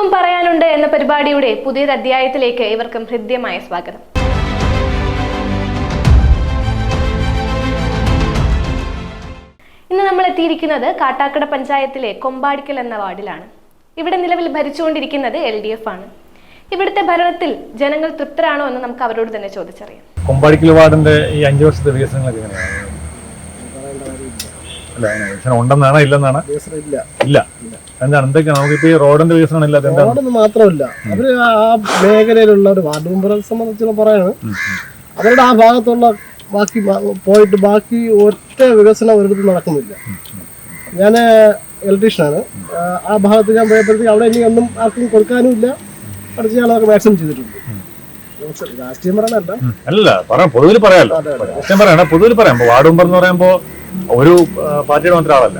നമുക്കും പറയാനുണ്ട് എന്ന പരിപാടിയുടെ പുതിയൊരു അധ്യായത്തിലേക്ക് ഇവർക്കും ഹൃദ്യമായ സ്വാഗതം. ഇന്ന് നമ്മൾ എത്തിയിരിക്കുന്നത് കാട്ടാക്കട പഞ്ചായത്തിലെ കൊമ്പാടിക്കൽ എന്ന വാർഡിലാണ്. ഇവിടെ നിലവിൽ ഭരിച്ചുകൊണ്ടിരിക്കുന്നത് എൽ ഡി എഫ് ആണ്. ഇവിടുത്തെ ഭരണത്തിൽ ജനങ്ങൾ തൃപ്തരാണോ എന്ന് നമുക്ക് അവരോട് തന്നെ ചോദിച്ചറിയാം. കൊമ്പാടിക്കൽ വാർഡിന്റെ ഈ അഞ്ചു വർഷത്തെ വികസനങ്ങളൊക്കെ എങ്ങനെയാണ്? ഉണ്ടെന്നാണ് ഇല്ലെന്നാണ്? ഇല്ല. എന്താണ്? എന്തൊക്കെയാണ് നമുക്കിപ്പോ ഈ റോഡിന്റെ വികസനം ഇല്ലാത്ത എന്താണ്? റോഡൊന്നും മാത്രമല്ല. അവർ ആ മേഖലയിലുള്ള ഒരു വാർഡ് മെമ്പറെ സംബന്ധിച്ച് പറയാണ്. അവരുടെ ആ ഭാഗത്തുള്ള ബാക്കി പോയിട്ട് ബാക്കി ഒറ്റ വികസനം ഒരിടത്തും നടക്കുന്നില്ല. ഞാൻ ഇലക്ട്രീഷ്യനാണ് ആ ഭാഗത്ത് ഞാൻ പോയപ്പോഴത്തേക്ക് അവിടെ ഇനി ഒന്നും ആർക്കും കൊടുക്കാനും ഇല്ല. അടുത്ത് ഞാൻ അതൊക്കെ മാക്സിമം ചെയ്തിട്ടുണ്ട്. രാഷ്ട്രീയം പറയാനല്ല. അല്ല പറയാം. പൊതുവിൽ. രാഷ്ട്രീയം പറയണ. പൊതുവിൽ പറയാം. വാർഡ് മെമ്പർ എന്ന് പറയുമ്പോ ഒരു പാർട്ടിയുടെ മാത്രം ആളല്ല.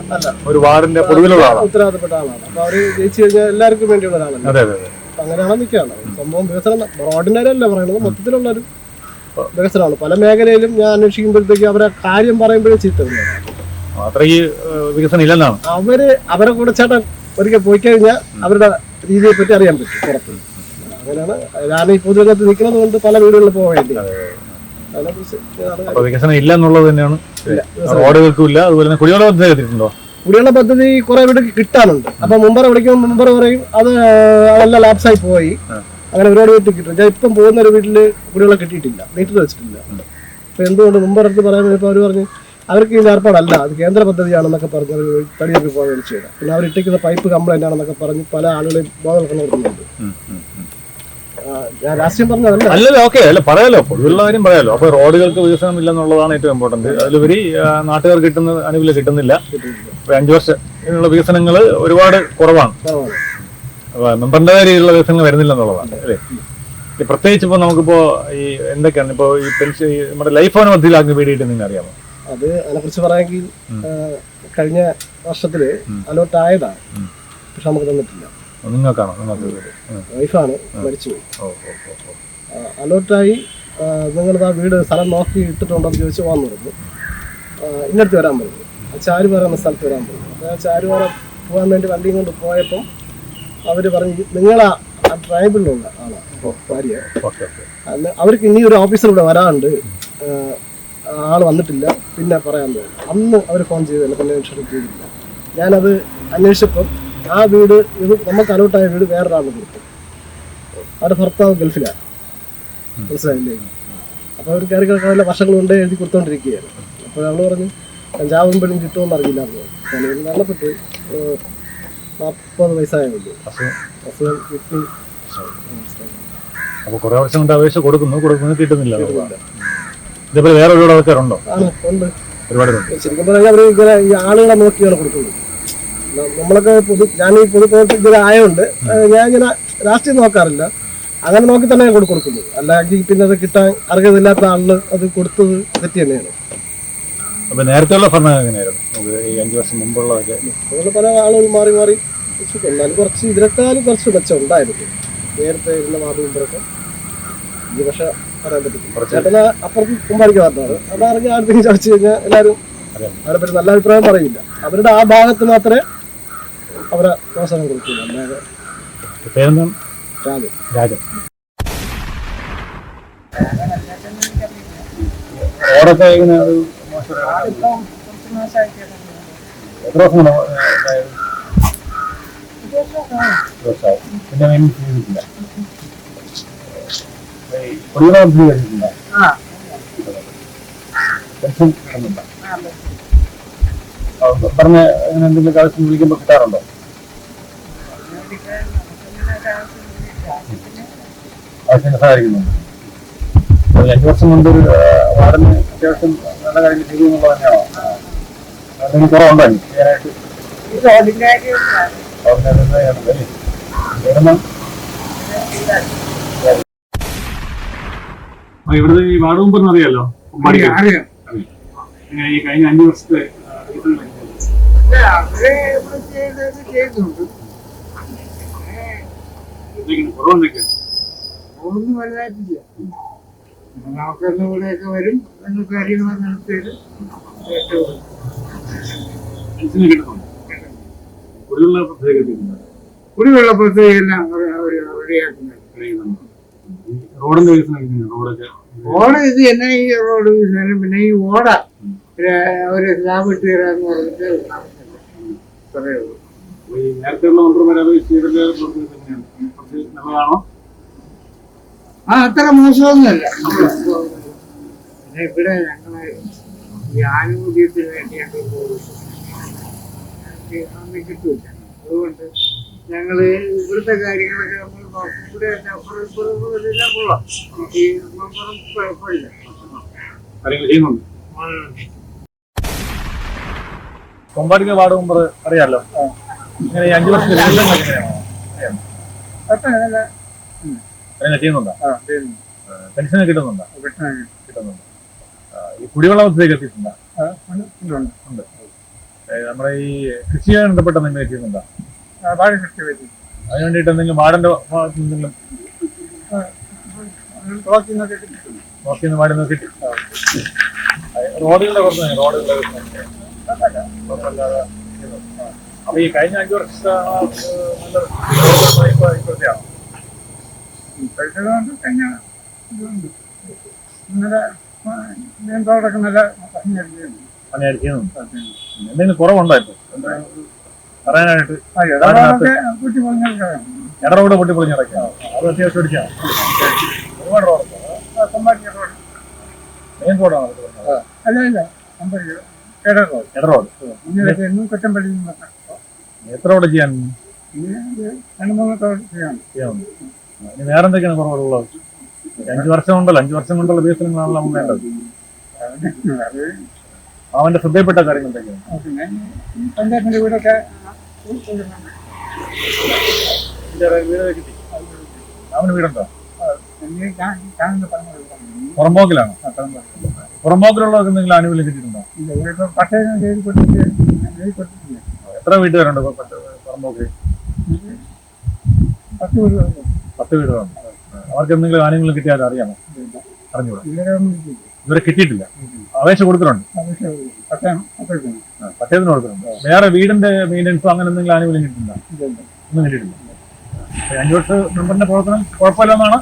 ഒരു വാർഡിന്റെ പൊതുവിലുള്ള ആളാണ്. ഉത്തരവാദിത്തപ്പെട്ട ആളാണ്. അപ്പൊ അവർ ജയിച്ചു കഴിഞ്ഞാൽ എല്ലാവർക്കും വേണ്ടിയുള്ള ഒരാളല്ല? അതെ അതെ അതെ. അങ്ങനെയാണ് നിൽക്കുകയാണ് സംഭവം വികസനം റോഡിന്റെ അല്ല പറയുന്നത് മൊത്തത്തിലുള്ള ഒരു വികസനമാണ്. പല മേഖലയിലും ഞാൻ അന്വേഷിക്കുമ്പോഴത്തേക്ക് അവരെ കാര്യം പറയുമ്പോഴേ ചീത്ത വിളിയാണ്. അത്ര ഈ വികസനം ഇല്ലെന്നാണ്. അവർ അവരെ കൂടെ ചേട്ടൻ ഒരിക്കൽ പോയി കഴിഞ്ഞാൽ അവരുടെ രീതിയെ പറ്റി അറിയാൻ പറ്റും പുറത്ത്. അങ്ങനെയാണ് ഞാൻ ഈ പൊതുരംഗത്ത് നിൽക്കുന്നത് കൊണ്ട് പല വീടുകളിൽ ആണ് അപ്പൊ വികസനം ഇല്ല. എന്നുള്ളത് തന്നെയാണ് റോഡുകൾക്കും ഇല്ല. അതുപോലെ തന്നെ കുടിവെള്ള പദ്ധതി എത്തിയിട്ടുണ്ടോ കുടിവെള്ള പദ്ധതി കുറെ വീട് കിട്ടാനുണ്ട് അപ്പൊ മുമ്പറ വിളിക്കുമ്പോൾ മുമ്പറ പറയും അത് അതെല്ലാം ആയി പോയി. അങ്ങനെ ഒരുപാട് വീട്ടിൽ കിട്ടും. ഞാൻ ഇപ്പം പോകുന്ന ഒരു വീട്ടിൽ കുടിവെള്ളം കിട്ടിയിട്ടില്ല. മീറ്റർ വെച്ചിട്ടില്ല. അപ്പൊ എന്തുകൊണ്ട് മുമ്പറത്ത് പറയാൻ വേണ്ടിയപ്പോൾ അവർ പറഞ്ഞു അവർക്ക് ഈ ഏർപ്പാടല്ല. അത് കേന്ദ്ര പദ്ധതിയാണെന്നൊക്കെ പറഞ്ഞ് അവർ തടിയൊക്കെ പോകാൻ വിളിച്ചു പിന്നെ അവർ ഇട്ടിക്കുന്ന പൈപ്പ് കംപ്ലൈന്റ് ആണെന്നൊക്കെ പറഞ്ഞ് പല ആളുകളെയും ബോധവൽക്കരണം കൊടുക്കുന്നുണ്ട് രാഷ്ട്രീയം പറഞ്ഞതല്ല അല്ലല്ലോ ഓക്കെ അല്ല പറയാലോ. പൊതുവുള്ള കാര്യം പറയാലോ. അപ്പൊ റോഡുകൾക്ക് വികസനം ഇല്ലെന്നുള്ളതാണ് ഏറ്റവും ഇമ്പോർട്ടന്റ് അതിലുപരി നാട്ടുകാർ കിട്ടുന്ന അനുകൂല്യം കിട്ടുന്നില്ല. അഞ്ചു വർഷത്തിനുള്ള വികസനങ്ങൾ ഒരുപാട് കുറവാണ്. മെമ്പറിന്റെ രീതിയിലുള്ള വികസനങ്ങൾ വരുന്നില്ല എന്നുള്ളതാണ് അല്ലേ പ്രത്യേകിച്ച് ഇപ്പൊ നമുക്കിപ്പോ ഈ എന്തൊക്കെയാണ് ഇപ്പൊ ഈ പെൻഷൻ നമ്മുടെ ലൈഫ് ഭവന പദ്ധതിയിലാക്കി വേണ്ടിയിട്ട് നിങ്ങൾ അറിയാമോ? അത് അതിനെക്കുറിച്ച് പറയാമെങ്കിൽ. കഴിഞ്ഞ വർഷത്തിൽ. അലോട്ട് ആയതാണ് പക്ഷെ നമുക്ക് തന്നിട്ടില്ല. നിങ്ങൾക്കാണോ? നിങ്ങൾക്ക്. വൈഫാണ് മരിച്ചുപോയി. അലോട്ടായി നിങ്ങളിത് ആ വീട് സ്ഥലം നോക്കി ഇട്ടിട്ടുണ്ടോ എന്ന് ചോദിച്ചു വന്നു പറഞ്ഞു വരാൻ പറഞ്ഞു. ചാരു പറയുന്ന സ്ഥലത്ത് വരാൻ പറഞ്ഞു. അപ്പോൾ ചാരു ചാരുപാറ പോകാൻ വേണ്ടി വണ്ടിയും കൊണ്ട് പോയപ്പം അവർ പറഞ്ഞു നിങ്ങളാ ആ ട്രൈബിളിലുള്ള ആളാണ് ഭാര്യ. അവർക്ക് ഇനി ഒരു ഓഫീസർ ഇവിടെ വരാനുണ്ട് ആ, ആൾ വന്നിട്ടില്ല. പിന്നെ പറയാൻ പോകും അന്ന് അവർ ഫോൺ ചെയ്തില്ല പിന്നെ ഇൻഷുറൻസ് ചെയ്തില്ല ഞാനത് അന്വേഷിച്ചപ്പം ആ വീട് ഇത് നമുക്ക് അലോട്ടായ വീട് വേറൊരാളിന് കൊടുത്തു അവരുടെ ഭർത്താവ് ഗൾഫിലാണ് മനസ്സിലായില്ലേ അപ്പോൾ അവർ കയറി കിടക്കാനുള്ള വർഷങ്ങൾ കൊണ്ട് എഴുതി കൊടുത്തോണ്ടിരിക്കുകയാണ്. അപ്പോൾ ഞങ്ങൾ പറഞ്ഞു കഞ്ചാവും പെണ്ണും കിട്ടുമെന്ന് അറിയില്ല എന്ന് മരണപ്പെട്ടു നാൽപ്പത് വയസ്സായുള്ളൂ അസുഖം? കിട്ടി. കിഡ്നി അപ്പൊ കുറെ വർഷം കൊണ്ട് അപേക്ഷ കൊടുക്കുന്നു. കൊടുക്കുന്നു കിട്ടുന്നില്ല. ഇതേപോലെ വേറെ ഒരുപാട് ആൾക്കാരുണ്ടോ? ഉണ്ട്. ഒരുപാട് ശരിക്കും പറഞ്ഞാൽ അവർ ഇങ്ങനെ ഈ ആളുകളെ നോക്കിയാണ് കൊടുക്കുന്നത്. നമ്മളൊക്കെ പൊതു ഞാൻ ഈ പൊതുപ്രവർത്തകർ ആയതുകൊണ്ട് ഞാൻ ഇങ്ങനെ രാഷ്ട്രീയം നോക്കാറില്ല. അങ്ങനെ നോക്കി തന്നെ ഞാൻ കൊടുത്തു കൊടുക്കുന്നത് അല്ലെങ്കിൽ പിന്നെ അത് കിട്ടാൻ അർഹതയില്ലാത്ത ആളിന് അത് കൊടുത്തത് തെറ്റി തന്നെയാണ്. അപ്പൊ നേരത്തെയുള്ള ഭരണം എങ്ങനെയായിരുന്നു? ഈ അഞ്ചു വർഷം മുമ്പുള്ളതൊക്കെ. അതുകൊണ്ട് പല ആളുകൾ മാറി മാറി. എന്നാലും കുറച്ച് ഇതിനേക്കാളും കുറച്ച് മെച്ചം ഉണ്ടായിരുന്നു. നേരത്തെ ഇരുന്ന വാർഡ് ഈ ഇത് പക്ഷെ പറയാൻ പറ്റും ചേട്ടന് അപ്പുറത്ത് കുമ്പാടിക്ക് പറഞ്ഞത് അതറിഞ്ഞ ആർക്കെങ്കിലും ചോദിച്ചു കഴിഞ്ഞാൽ എല്ലാവരും. അവരെ പറ്റി നല്ല അഭിപ്രായം പറയില്ല. അവരുടെ ആ ഭാഗത്ത് മാത്രമേ അവരെ പ്രോത്സാഹനം അല്ലാതെ പേരെന്താണ് രാജൻ രാജൻ ഓടൊക്കെ ഒരു മോശം എത്ര ദിവസം. പിന്നെ ചെയ്തിട്ടില്ല പെൻഷൻ കിട്ടുന്നുണ്ടോ ആ, പറഞ്ഞ അങ്ങനെ എന്തെങ്കിലും ആവശ്യം വിളിക്കുമ്പോൾ കിട്ടാറുണ്ടോ? ആവശ്യം സഹായിക്കുന്നുണ്ട്. അഞ്ചു വർഷം കൊണ്ട് ഒരു വാർഡിന് അത്യാവശ്യം നല്ല കാര്യങ്ങൾ ചെയ്തു എന്നുള്ളത് തന്നെയാണോ? അതിന് കുറവുണ്ടോ ചെയ്യാനായിട്ട്? ഇവിടുത്തെ ഈ വാർഡ് മുമ്പ് അറിയാലോ? ഈ കഴിഞ്ഞ അഞ്ചു വർഷത്തെ ആ, ഒന്നും വലുതായിട്ടില്ല. നമുക്കൊന്നും ഇവിടെയൊക്കെ വരും. എന്ന് കാര്യങ്ങൾ നടത്തിയത് ഏറ്റവും കുടിവെള്ള പ്രത്യേകത കിട്ടുന്നുണ്ട് കുടിവെള്ള പദ്ധതി എല്ലാം അവർ റെഡിയാക്കുന്നത്. റോഡിന്റെ വികസനം റോഡൊക്കെ ഓട ഇത് തന്നെ ഈ റോഡ് വികസനം പിന്നെ ഈ ഓട. ഒരു സ്ലാബ് ഇട്ട് തരാന്ന് പറഞ്ഞിട്ട് നേരത്തെ ഉള്ള മന്ത്രിമാരെ അപേക്ഷിച്ച് നല്ലതാണോ ആ അത്ര മോശമൊന്നുമല്ല. പിന്നെ ഇവിടെ ഞങ്ങൾ ആനുകൂല്യത്തിന് പോകും. കിട്ടൂല അതുകൊണ്ട് ഞങ്ങൾ ഇവിടുത്തെ കാര്യങ്ങളൊക്കെ നമ്മൾ നോക്കും. ഇവിടെ കൊള്ളാം. ഈ കുഴപ്പമില്ല. ചെയ്യുന്നുണ്ട്. കൊമ്പാടിക്ക വാർഡ് മെമ്പർ അറിയാലോ? ഇങ്ങനെ അഞ്ചു വർഷത്തെ ചെയ്യുന്നുണ്ടോ. പെൻഷൻ കിട്ടുന്നുണ്ടോ? ഈ കുടിവെള്ള പദ്ധതിയൊക്കെ എത്തിയിട്ടുണ്ടോ ഉണ്ട്, നമ്മുടെ ഈ കൃഷിയുമായി ബന്ധപ്പെട്ട എന്തെങ്കിലും ചെയ്യുന്നുണ്ടോ അതിന് വേണ്ടിയിട്ട് എന്തെങ്കിലും വാർഡിന്റെ എന്തെങ്കിലും നോക്കി വാർഡിൽ നിന്ന് കിട്ടി റോഡുകളുടെ കുറച്ച് റോഡുകളുടെ. അപ്പൊ ഈ കഴിഞ്ഞ അഞ്ചു വർഷത്തെ ഇതുണ്ട് ഇന്നലെ നിയന്ത്രണമൊക്കെ നല്ല എന്തെങ്കിലും കുറവുണ്ടോ ഇപ്പൊ? പറയാനായിട്ട് ഇട റോഡ് പൊട്ടി പൊളിഞ്ഞ് കിടക്കുകയാണ് അത് അത്യാവശ്യം അടിച്ചാണ് ഒരുപാട് റോഡ് മെയിൻ റോഡാണ് അത് പറഞ്ഞത്. അല്ല ഇല്ല അമ്പത് കേട റോഡ്. ഇട റോഡ്. കുറ്റമ്പള്ളി എത്ര റോഡ് ചെയ്യാൻ? രണ്ട് മൂന്ന് റോഡ് ചെയ്യാം. ചെയ്യാനുണ്ട് ഇനി വേറെ എന്തൊക്കെയാണ് കുറവുള്ളത്? അഞ്ചു വർഷം കൊണ്ടല്ലോ അഞ്ചു വർഷം കൊണ്ടുള്ള വികസനങ്ങളാണല്ലോ നമ്മൾ വേണ്ടത്. അവന്റെ ശ്രദ്ധയിൽപ്പെട്ട കാര്യങ്ങൾ എന്തൊക്കെയാണ്? പഞ്ചായത്തിന്റെ വീടൊക്കെ അവന് വീടുണ്ടോ? പുറമ്പോക്കിലാണ് പുറമ്പോക്കിലുള്ളവർക്ക് എന്തെങ്കിലും ആനുകൂല്യം കിട്ടിയിട്ടുണ്ടോ? എത്ര വീട്ടുകാരുണ്ട് പുറമ്പോക്കിൽ പത്ത് പത്ത് വീടുകളാണ് അവർക്ക് എന്തെങ്കിലും ആനുകൂല്യം കിട്ടിയാൽ അറിയാമോ അറിഞ്ഞൂടാ ഇവരെ കിട്ടിയിട്ടില്ല. അപേക്ഷ കൊടുത്തിട്ടുണ്ട്. പട്ടയത്തിന് കൊടുത്തിട്ടുണ്ട്. വേറെ വീടിന്റെ മെയിന്റെനൻസോ അങ്ങനെ എന്തെങ്കിലും ആനുകൂല്യം കിട്ടിയിട്ടുണ്ടോ? ഒന്നും കിട്ടിയിട്ടില്ല. അഞ്ചു വർഷം മെമ്പറിന്റെ പ്രവർത്തനം കുഴപ്പമില്ലെന്നാണ്?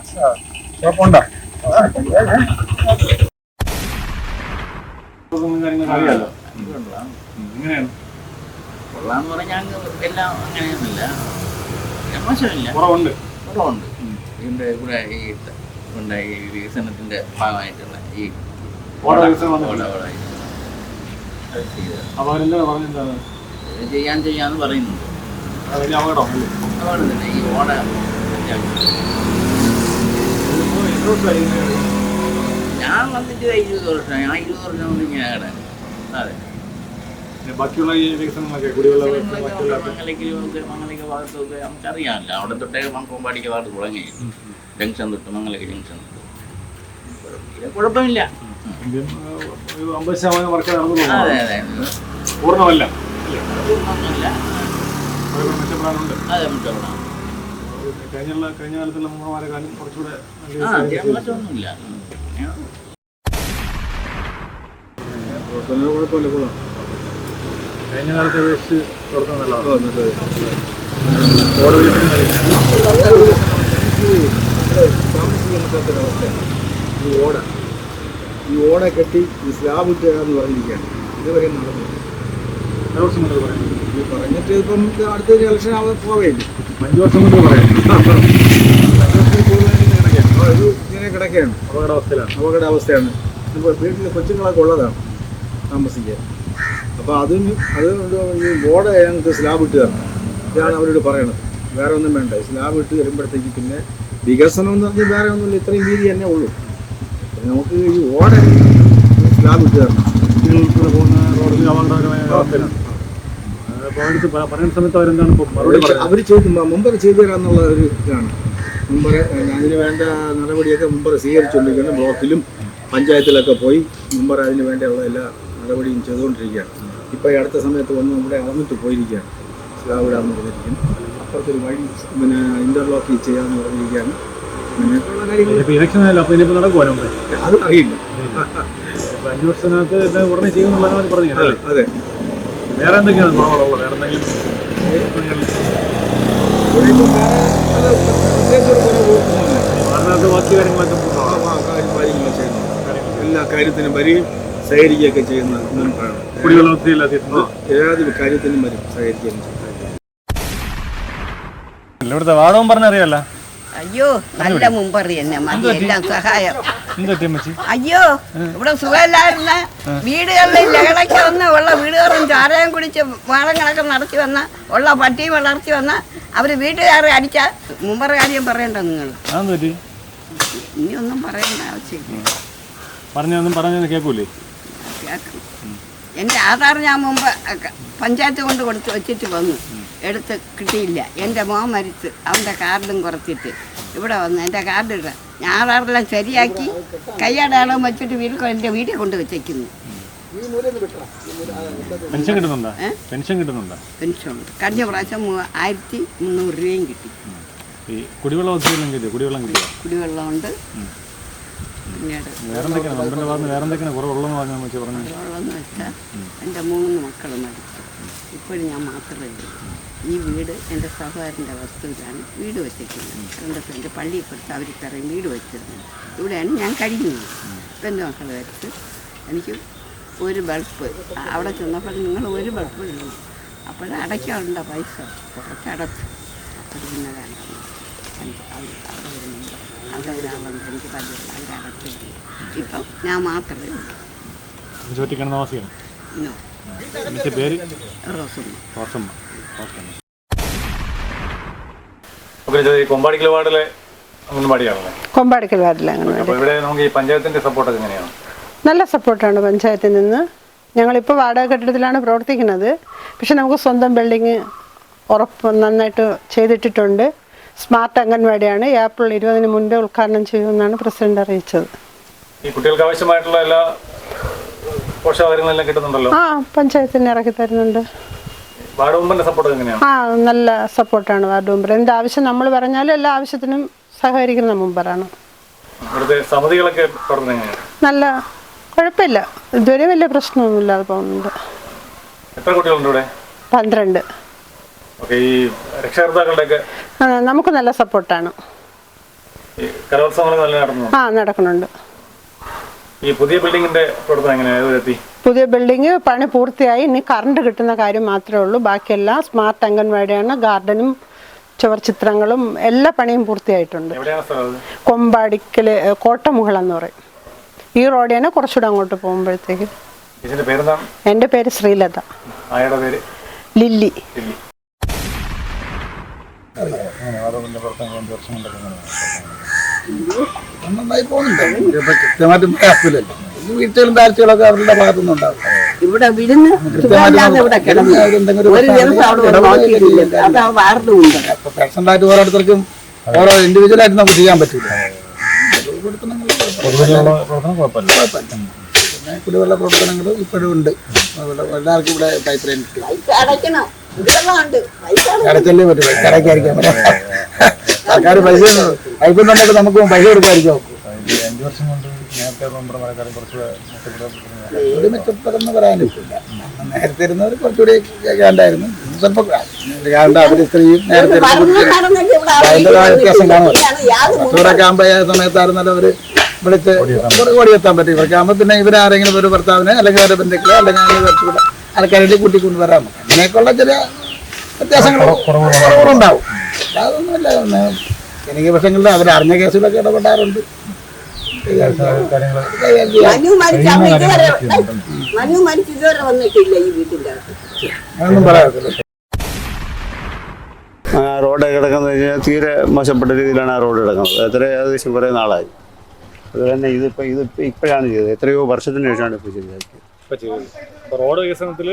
കുഴപ്പമുണ്ടോ? അറിയാലോ എങ്ങനെയാണ് കൊള്ളാന്ന് പറഞ്ഞാൽ എല്ലാം അങ്ങനെയൊന്നുമില്ല. മോശമില്ല. കുറവുണ്ട്. കുറവുണ്ട് ഇതിന്റെ ഇവിടെ ഈ ഇവിടെ ഈ വികസനത്തിന്റെ ഭാഗമായിട്ടുള്ള ഈ ഓട ചെയ്യാൻ ചെയ്യാന്ന് പറയുന്നുണ്ട്. അപകടം തന്നെ. ഈ ഓട ഞാൻ വന്നിട്ട് ഇരുപത് വർഷം ഞാൻ ഇരുപത് വർഷം വന്നു ഞാൻ അതെ. ബാക്കിയുള്ള ഈ വികസനങ്ങളൊക്കെ കുടിവെള്ള ഭാഗത്തൊക്കെ നമുക്കറിയാമല്ലോ. അവിടെ തൊട്ടേ മങ്കോമ്പാടിക്ക് ഭാഗത്ത് തുടങ്ങി. ജംഗ്ഷൻ തൊട്ട് മംഗലൊക്കെ ജംഗ്ഷൻ തൊട്ട്. കുഴപ്പമില്ല. അമ്പത് ശതമാനം വർക്ക് അതെ അതെ. പൂർണമല്ല. പൂർണമൊന്നുമില്ല അതുകൊണ്ട് മെച്ചപ്പെടാനുണ്ട്. അതെ മുട്ടവിടാം കഴിഞ്ഞ കഴിഞ്ഞ കാലത്തുള്ള കുറച്ചുകൂടെ കഴിഞ്ഞ കാലത്തെ അപേക്ഷിച്ച് പ്രവർത്തനം നല്ലതാണ്. ഈ ഓട ഈ ഓട കെട്ടി ഈ സ്ലാബ് ഇട്ട് എന്ന് പറഞ്ഞിരിക്കുകയാണ് ഇതുവരെ നടന്നു വർഷം കൊണ്ട് പറയുന്നത് ഈ പറഞ്ഞിട്ട് ഇപ്പം അടുത്ത ഇലക്ഷൻ ആവാൻ പോവേയില്ല അഞ്ചു വർഷം കൊണ്ട് പറയാം ഇത് ഇങ്ങനെ കിടക്കുകയാണ് അപകടാവസ്ഥയിലാണ് അപകടാവസ്ഥയാണ് ഇപ്പോൾ വീട്ടിൽ കൊച്ചുങ്ങളൊക്കെ ഉള്ളതാണ് താമസിക്കാൻ അപ്പോൾ അതിന് അത് ഈ ഓട ഞങ്ങൾക്ക് സ്ലാബ് ഇട്ട് തരണം ഇതാണ് അവരോട് പറയണത്. വേറെ ഒന്നും വേണ്ട. സ്ലാബ് ഇട്ട് വരുമ്പോഴത്തേക്ക് പിന്നെ വികസനം എന്ന് പറഞ്ഞാൽ വേറെ ഒന്നുമില്ല. ഇത്രയും വീതി തന്നെ ഉള്ളൂ. നമുക്ക് ഈ ഓട സ്ലാബ് ഇട്ട് തരണം. കുട്ടികൾക്കൂടെ പോകുന്ന അപകടകരമായ അവസ്ഥയിലാണ് പറയുന്ന സമയത്ത് അവരെന്താണ് മറുപടി അവർ ചെയ്തു മുമ്പർ ചെയ്തു തരാന്നുള്ള ഒരു ഇതാണ്. മുമ്പർ അതിന് വേണ്ട നടപടിയൊക്കെ മുമ്പർ സ്വീകരിച്ചുകൊണ്ടിരിക്കുകയാണ് ബ്ലോക്കിലും പഞ്ചായത്തിലൊക്കെ പോയി മുമ്പർ അതിന് വേണ്ടിയുള്ള എല്ലാ നടപടിയും ചെയ്തുകൊണ്ടിരിക്കുകയാണ്. ഇപ്പോൾ ഈ അടുത്ത സമയത്ത് വന്ന് നമ്മുടെ അളന്നിട്ട് പോയിരിക്കുകയാണ്. സ്ലാബ് പറഞ്ഞിരിക്കും അപ്പുറത്തൊരു വഴി പിന്നെ ഇന്റർലോക്ക് ചെയ്യാമെന്ന് പറഞ്ഞിരിക്കുകയാണ്. അങ്ങനെയൊക്കെയുള്ള കാര്യങ്ങൾ ഇപ്പോൾ ഇലക്ഷൻ ആയാലും അപ്പോൾ ഇനിയിപ്പോൾ നടക്കുമല്ലോ അത് അറിയില്ല. ഇപ്പോൾ അഞ്ച് വർഷത്തിനകത്ത് ഉടനെ ചെയ്യുമെന്നുള്ളതാണ് അതെ വേറെ എന്തൊക്കെയാണ് വേറെ എന്തെങ്കിലും ബാക്കി കാര്യങ്ങളൊക്കെ പൂർണമാണ്. കാര്യങ്ങൾ ചെയ്യുന്നു. എല്ലാ കാര്യത്തിനും വരികയും സഹകരിക്കുകയൊക്കെ ചെയ്യുന്ന മെമ്പറാണ് കുടിവെള്ള ഏത് കാര്യത്തിനും വരും സഹകരിക്കുകയും ചെയ്യും. ഇവിടുത്തെ വാടകം പറഞ്ഞറിയാലോ അയ്യോ നല്ല മുമ്പറി തന്നെ എല്ലാം സഹായം. അയ്യോ ഇവിടെ സുഖമില്ലായിരുന്ന. വീടുകളിൽ ലഹളയ്ക്ക് വന്ന് ഉള്ള വീടുകളും ചാരയും കുടിച്ച് വാഴങ്ങളൊക്കെ നടത്തി വന്ന ഉള്ള പട്ടി വളർത്തി വന്ന അവർ വീട്ടുകാരെ അടിച്ച മുമ്പറ കാര്യം പറയണ്ട നിങ്ങൾ. പറ്റി ഇനിയൊന്നും പറയേണ്ട ആവശ്യമില്ല പറഞ്ഞൊന്നും പറഞ്ഞൊന്നും കേൾക്കൂലേ? കേൾക്കണം എന്റെ ആധാർ ഞാൻ മുമ്പ് പഞ്ചായത്ത് കൊണ്ട് കൊടുത്ത് വെച്ചിട്ട് വന്നു. എടുത്ത് കിട്ടിയില്ല. എന്റെ മോൻ മരിച്ച്. അവന്റെ കാർഡും കുറച്ചിട്ട്. ഇവിടെ വന്ന് എന്റെ കാർഡ് ഇട. ഞാൻ ആധാറെല്ലാം ശരിയാക്കി കയ്യാടാളം വെച്ചിട്ട് വീട്ടിൽ എന്റെ വീട്ടിൽ കൊണ്ട് വെച്ചേക്കുന്നു. പെൻഷൻ കിട്ടുന്നുണ്ടോ? പെൻഷൻ കിട്ടുന്നുണ്ടോ? പെൻഷനുണ്ട്. കഴിഞ്ഞ പ്രാവശ്യം ആയിരത്തി മുന്നൂറ് രൂപയും കിട്ടി. കുടിവെള്ളം കുടിവെള്ളം കുടിവെള്ളം ഉണ്ട് കുടിവെള്ളമുണ്ട്. പിന്നീട് വേറെന്തൊക്കെയാണ്? മെമ്പറിന്റെ ഭാഗത്ത് വേറെന്തൊക്കെയാണ്? കുറവുള്ളതെന്ന് പറഞ്ഞു അമ്മച്ചി പറഞ്ഞു. കുടിവെള്ളമെന്ന് വെച്ചാൽ എന്റെ മൂന്ന് മക്കൾ മരിച്ചു. ഇപ്പോഴും ഞാൻ മാത്രമേ ഉള്ളൂ. ഈ വീട് എന്റെ സഹോദരന്റെ വസ്തുവിലാണ്. വീട് വെച്ചിരിക്കുന്നത് രണ്ട് സെന്റ് പള്ളിയിപ്പുറത്ത് അവർ പറയും വീട് വെച്ചിരുന്നത് ഇവിടെയാണ് ഞാൻ കഴിയുന്നത് ഇപ്പം എന്റെ മക്കൾ വരച്ച് എനിക്ക് ഒരു ബൾബ് അവിടെ ചെന്നപ്പോൾ നിങ്ങൾ ഒരു ബൾബ് ഇടുന്നു അപ്പോൾ അടയ്ക്കാറുണ്ട് പൈസ കുറച്ച് അടച്ചു. അപ്പോൾ പിന്നെ അവർ അവിടെ എനിക്ക് ഇപ്പം ഞാൻ മാത്രമേ ഉള്ളൂ. അമ്മച്ചി പറ്റിക്കാണ് താമസിക്കണം ഇന്നോ അമ്മച്ചി പേര്? റോസുമ്മ. റോസമ്മ. ഓക്കെ. ഓക്കെ ഈ കൊമ്പാടിക്കൽ വാർഡിലെ അംഗൻവാടിയാണല്ലേ? കൊമ്പാടിക്കൽ വാർഡിലെ അങ്ങനെ അപ്പോൾ ഇവിടെ നമുക്ക് ഈ പഞ്ചായത്തിന്റെ സപ്പോർട്ട് എങ്ങനെയാണ്? നല്ല സപ്പോർട്ടാണ് പഞ്ചായത്തിൽ നിന്ന്. ഞങ്ങളിപ്പോൾ വാടക കെട്ടിടത്തിലാണ് പ്രവർത്തിക്കുന്നത്. പക്ഷെ നമുക്ക് സ്വന്തം ബിൽഡിങ് ഉറപ്പ് നന്നായിട്ട് ചെയ്തിട്ടിട്ടുണ്ട്. സ്മാർട്ട് അംഗൻവാടിയാണ്. ഏപ്രിൽ ഇരുപതിന് മുൻപേ ഉദ്ഘാടനം ചെയ്യുമെന്നാണ് പ്രസിഡന്റ് അറിയിച്ചത്. ഈ കുട്ടികൾക്ക് ആവശ്യമായിട്ടുള്ള എല്ലാ പോഷകാഹാരങ്ങളെല്ലാം കിട്ടുന്നുണ്ടല്ലോ? ആ പഞ്ചായത്തിന് ഇറക്കി തരുന്നുണ്ട്. വാർഡ് മെമ്പറിന്റെ സപ്പോർട്ട് എങ്ങനെയാണ്? ആ നല്ല സപ്പോർട്ടാണ് വാർഡ് മെമ്പർ. എന്ത് ആവശ്യം നമ്മൾ പറഞ്ഞാലും എല്ലാ ആവശ്യത്തിനും സഹകരിക്കുന്ന മെമ്പറാണ് ഇവിടുത്തെ സമിതികളൊക്കെ പ്രവർത്തനം എങ്ങനെയാണ്? നല്ല കുഴപ്പമില്ല. ഇതുവരെ വലിയ പ്രശ്നമൊന്നുമില്ലാതെ പോകുന്നുണ്ട്. എത്ര കുട്ടികളുണ്ട് ഇവിടെ? പന്ത്രണ്ട്. ഈ രക്ഷകർത്താക്കളുടെയൊക്കെ നമുക്ക് നല്ല സപ്പോർട്ടാണ്. ആ നടക്കുന്നുണ്ട് ഈ പുതിയ ബിൽഡിങ്ങിന്റെ പ്രവർത്തനം എങ്ങനെയാണ് ഏതെത്തി പുതിയ ബിൽഡിംഗ് പണി പൂർത്തിയായി. ഇനി കറണ്ട് കിട്ടുന്ന കാര്യം മാത്രമേ ഉള്ളൂ. ബാക്കിയെല്ലാം സ്മാർട്ട് അംഗൻവാടിയാണ്. ഗാർഡനും ചുവർചിത്രങ്ങളും എല്ലാ പണിയും പൂർത്തിയായിട്ടുണ്ട്. കൊമ്പാടിക്കൽ കോട്ടമുകൾ എന്ന് പറയും. ഈ റോഡിയാണ് കുറച്ചുകൂടെ അങ്ങോട്ട് പോകുമ്പോഴത്തേക്ക്. എന്റെ പേര് ശ്രീലത. ലില്ലി. നന്നായി താഴ്ചകളൊക്കെ അവരുടെ ഭാഗത്തുനിന്ന് ഉണ്ടാവും ഇവിടെ വിരുന്ന് പേഴ്സണലായിട്ട് ഓരോരുത്തർക്കും ഓരോ ഇൻഡിവിജ്വൽ ആയിട്ട് നമുക്ക് ചെയ്യാൻ പറ്റില്ല കുടിവെള്ള പ്രവർത്തനങ്ങൾ ഇപ്പോഴും ഉണ്ട്. എല്ലാവർക്കും ഇവിടെ പൈപ്പ് ലൈൻ കിട്ടി അടച്ചല്ലേ പറ്റും. സർക്കാർ പൈസ നമുക്ക് പൈസ കൊടുക്കാതിരിക്കാം അഞ്ചു വർഷം കൊണ്ട് നേരത്തെ കുറച്ച് ഇരുന്നവർ കുറച്ചുകൂടി അവർ നേരത്തെ അതിന്റെതായ വ്യത്യാസം കാണുമല്ലോ കുറച്ചുകൂടെ ആകുമ്പോൾ സമയത്തായിരുന്നല്ലോ അവർ വിളിച്ച് ഓടിയെത്താൻ പറ്റും. ഇവർക്ക് ആകുമ്പോൾ പിന്നെ ഇവരാരെങ്കിലും ഒരു ഭർത്താവിനെ അല്ലെങ്കിൽ അവരുടെ ബന്ധുക്കളെ അല്ലെങ്കിൽ കുറച്ചുകൂടെ ആൾക്കാരുടെ കൂട്ടി കൊണ്ടുവരാൻ പറ്റും. അങ്ങനെയൊക്കെയുള്ള ചില വ്യത്യാസങ്ങൾ കുറവുണ്ടാവും അതൊന്നുമില്ല എനിക്ക് പക്ഷെങ്കിൽ അവർ അറിഞ്ഞ കേസുകളൊക്കെ ഇടപെടാറുണ്ട്. മനു വന്നിട്ടില്ല ഈ അതൊന്നും പറയാറില്ല. റോഡ് കിടക്കുന്നത് കഴിഞ്ഞാൽ തീരെ മോശപ്പെട്ട രീതിയിലാണ് ആ റോഡ് കിടക്കുന്നത്. എത്ര ഏകദേശം കുറേ നാളായി. അതുപോലെ തന്നെ ഇതിപ്പോൾ ഇതിപ്പോൾ ഇപ്പോഴാണ് ചെയ്തത്. എത്രയോ വർഷത്തിന് ശേഷമാണ് ഇപ്പോൾ ചെയ്തത്. ഇപ്പൊ ചെയ്തത്. റോഡ് വികസനത്തിൽ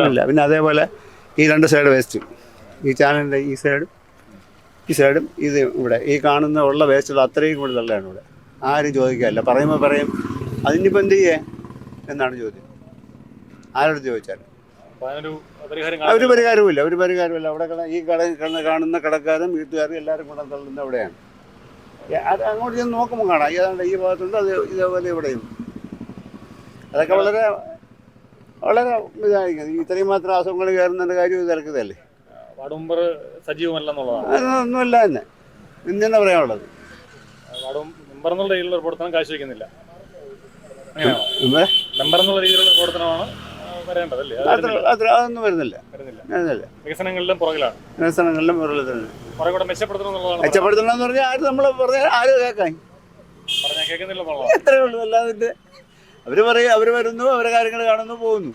ഇല്ല പിന്നെ അതേപോലെ ഈ രണ്ട് സൈഡ് വേസ്റ്റ് ഈ ചാനലിന്റെ ഈ സൈഡും ഈ സൈഡും ഇത് ഇവിടെ. ഈ കാണുന്ന ഉള്ള വേസ്റ്റുകൾ അത്രയും കൂടി തള്ളയാണ് ഇവിടെ. ആരും ചോദിക്കാറില്ല. പറയുമ്പോൾ പറയും അതിനിപ്പോൾ എന്ത് ചെയ്യേ? എന്നാണ് ചോദ്യം. ആരോട് ചോദിച്ചാൽ ഒരു പരിഹാരമില്ല ഒരു പരിഹാരവുമില്ല ഒരു പരിഹാരമില്ല അവിടെ കട ഈ കട കട- കാണുന്ന കടക്കാരും വീട്ടുകാരും എല്ലാവരും കൂടെ തള്ളുന്ന അവിടെയാണ്. അത് അങ്ങോട്ട് ചെന്ന് നോക്കുമ്പോൾ കാണാം. ഏതാണ്ട് ഈ ഭാഗത്തുണ്ട് അത് ഇതേപോലെ ഇവിടെയും. അതൊക്കെ വളരെ വളരെ ഇതായിരിക്കും. ഇത്രയും മാത്രം അസുഖങ്ങൾ കയറുന്നതിന്റെ കാര്യം തിരക്കതല്ലേ വാർഡ് മെമ്പർ സജീവമല്ല എന്നുള്ളതാണ് അതൊന്നുമില്ല തന്നെ. ഇന്നെന്നെ പറയാനുള്ളത്? വാർഡ് മെമ്പർ എന്നുള്ള രീതിയിലുള്ള പ്രവർത്തനം കാഴ്ചവെക്കുന്നില്ല. അങ്ങനെയാണോ നമ്മളെ മെമ്പർ എന്നുള്ള രീതിയിലുള്ള പ്രവർത്തനമാണ് വരേണ്ടതല്ലേ? അത്ര. അത്ര അതൊന്നും വരുന്നില്ല. വികസനങ്ങളിലും പുറകിലാണ്. വികസനങ്ങളിലും വെറുതെ തന്നെ കുറെ കൂടെ മെച്ചപ്പെടുത്തണം എന്നുള്ളതാണ് മെച്ചപ്പെടുത്തണമെന്ന് പറഞ്ഞാൽ ആര് നമ്മൾ പറഞ്ഞാൽ ആര് കേൾക്കാൻ? പറഞ്ഞാൽ കേൾക്കുന്നില്ല അത്രേ ഉള്ളൂ. അല്ലാതെ അവർ പറയും അവർ വരുന്നു അവരെ കാര്യങ്ങൾ കാണുന്നു പോകുന്നു.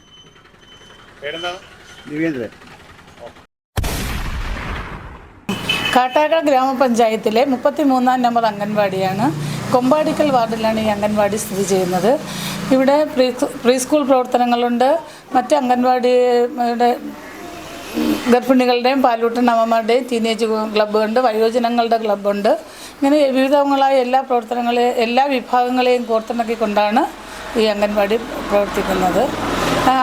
ദിവ്യേന്ദ്രൻ. കാട്ടാക്കട ഗ്രാമപഞ്ചായത്തിലെ മുപ്പത്തി മൂന്നാം നമ്പർ അംഗൻവാടിയാണ് കൊമ്പാടിക്കൽ വാർഡിലാണ് ഈ അംഗൻവാടി സ്ഥിതി ചെയ്യുന്നത്. ഇവിടെ പ്രീ പ്രീ സ്കൂൾ പ്രവർത്തനങ്ങളുണ്ട്. മറ്റ് അംഗൻവാടിയുടെ ഗർഭിണികളുടെയും പാലൂട്ടൻ അമ്മമാരുടെയും ടീനേജ് ക്ലബ്ബുണ്ട് വയോജനങ്ങളുടെ ക്ലബ്ബുണ്ട് ഇങ്ങനെ വിവിധങ്ങളായ എല്ലാ പ്രവർത്തനങ്ങളെ എല്ലാ വിഭാഗങ്ങളെയും കോർത്തിണക്കിക്കൊണ്ടാണ് ഈ അംഗൻവാടി പ്രവർത്തിക്കുന്നത്.